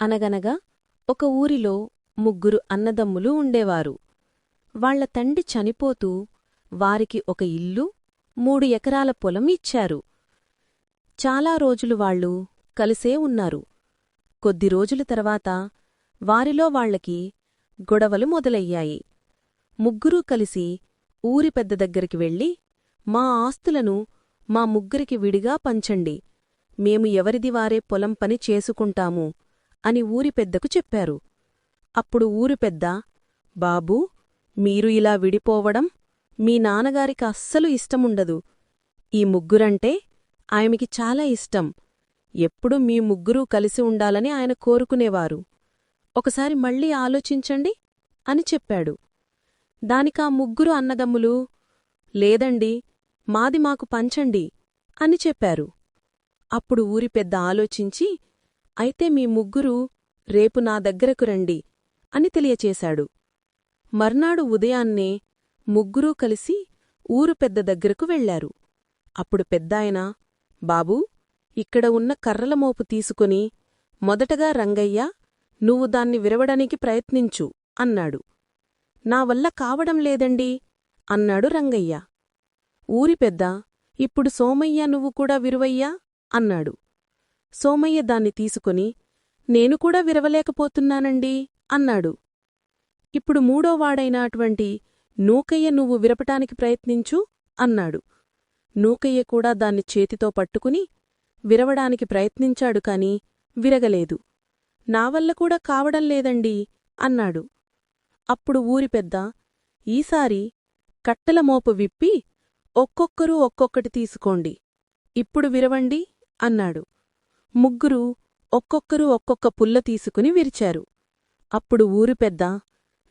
అనగనగా ఒక ఊరిలో ముగ్గురు అన్నదమ్ములు ఉండేవారు. వాళ్ళ తండ్రి చనిపోతూ వారికి ఒక ఇల్లు మూడు ఎకరాల పొలం ఇచ్చారు. చాలా రోజులు వాళ్ళు కలిసే ఉన్నారు. కొద్ది రోజుల తర్వాత వారిలో వాళ్ళకి గొడవలు మొదలయ్యాయి. ముగ్గురూ కలిసి ఊరి పెద్ద దగ్గరికి వెళ్ళి మా ఆస్తులను మా ముగ్గురికి విడిగా పంచండి. మేము ఎవరిది వారే పొలం పని చేసుకుంటాము. అని ఊరి పెద్దకు చెప్పారు. అప్పుడు ఊరి పెద్ద బాబూ మీరు ఇలా విడిపోవడం మీ నాన్నగారికి అస్సలు ఇష్టముండదు. ఈ ముగ్గురంటే ఆయనకి చాలా ఇష్టం. ఎప్పుడూ మీ ముగ్గురూ కలిసి ఉండాలని ఆయన కోరుకునేవారు. ఒకసారి మళ్ళీ ఆలోచించండి అని చెప్పాడు. దానికా ముగ్గురు అన్నదమ్ములు? లేదండి మాది మాకు పంచండి అని చెప్పారు. అప్పుడు ఊరి పెద్ద ఆలోచించి అయితే మీ ముగ్గురు రేపు నా దగ్గరకు రండి అని తెలియచేశాడు. మర్నాడు ఉదయాన్నే ముగ్గురూ కలిసి ఊరు పెద్ద దగ్గరకు వెళ్ళారు అప్పుడు పెద్దాయన బాబూ ఇక్కడ ఉన్న కర్రల మోపు తీసుకుని మొదటగా రంగయ్య నువ్వు దాన్ని విరవడానికి ప్రయత్నించు అన్నాడు. నా వల్ల కావడం లేదండి అన్నాడు రంగయ్య. ఊరి పెద్ద ఇప్పుడు సోమయ్య నువ్వు కూడా విరువయ్యా అన్నాడు. సోమయ్య దాన్ని తీసుకుని నేను కూడా విరవలేకపోతున్నానండి అన్నాడు. ఇప్పుడు మూడోవాడైన అటువంటి నూకయ్య నువ్వు విరపటానికి ప్రయత్నించు అన్నాడు. నూకయ్య కూడా దాన్ని చేతితో పట్టుకుని విరవడానికి ప్రయత్నించాడు కాని విరగలేదు. నా వల్ల కూడా కావడం లేదండి అన్నాడు. అప్పుడు ఊరి పెద్ద ఈసారి కట్టెల మోపు విప్పి ఒక్కొక్కరూ ఒక్కొక్కటి తీసుకోండి. ఇప్పుడు విరవండి అన్నాడు. ముగ్గురు ఒక్కొక్కరు ఒక్కొక్క పుల్ల తీసుకుని విరిచారు. అప్పుడు ఊరు పెద్ద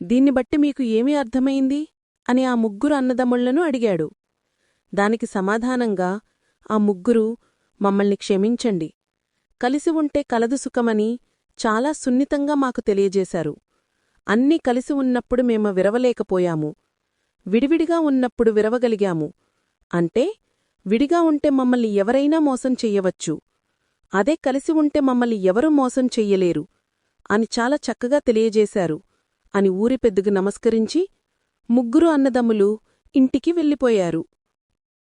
దీన్ని బట్టి మీకు ఏమి అర్థమైంది? అని ఆ ముగ్గురు అన్నదమ్ముళ్ళను అడిగాడు. దానికి సమాధానంగా ఆ ముగ్గురు మమ్మల్ని క్షమించండి. కలిసి ఉంటే కలదు సుఖమని చాలా సున్నితంగా మాకు తెలియజేశారు. అన్నీ కలిసి ఉన్నప్పుడు మేము విరవలేకపోయాము. విడివిడిగా ఉన్నప్పుడు విరవగలిగాము. అంటే విడిగా ఉంటే మమ్మల్ని ఎవరైనా మోసం చెయ్యవచ్చు అదే కలిసి ఉంటే మమ్మల్ని ఎవరూ మోసం చెయ్యలేరు అని చాలా చక్కగా తెలియజేశారు అని ఊరి పెద్దకు నమస్కరించి ముగ్గురు అన్నదమ్ములు ఇంటికి వెళ్ళిపోయారు.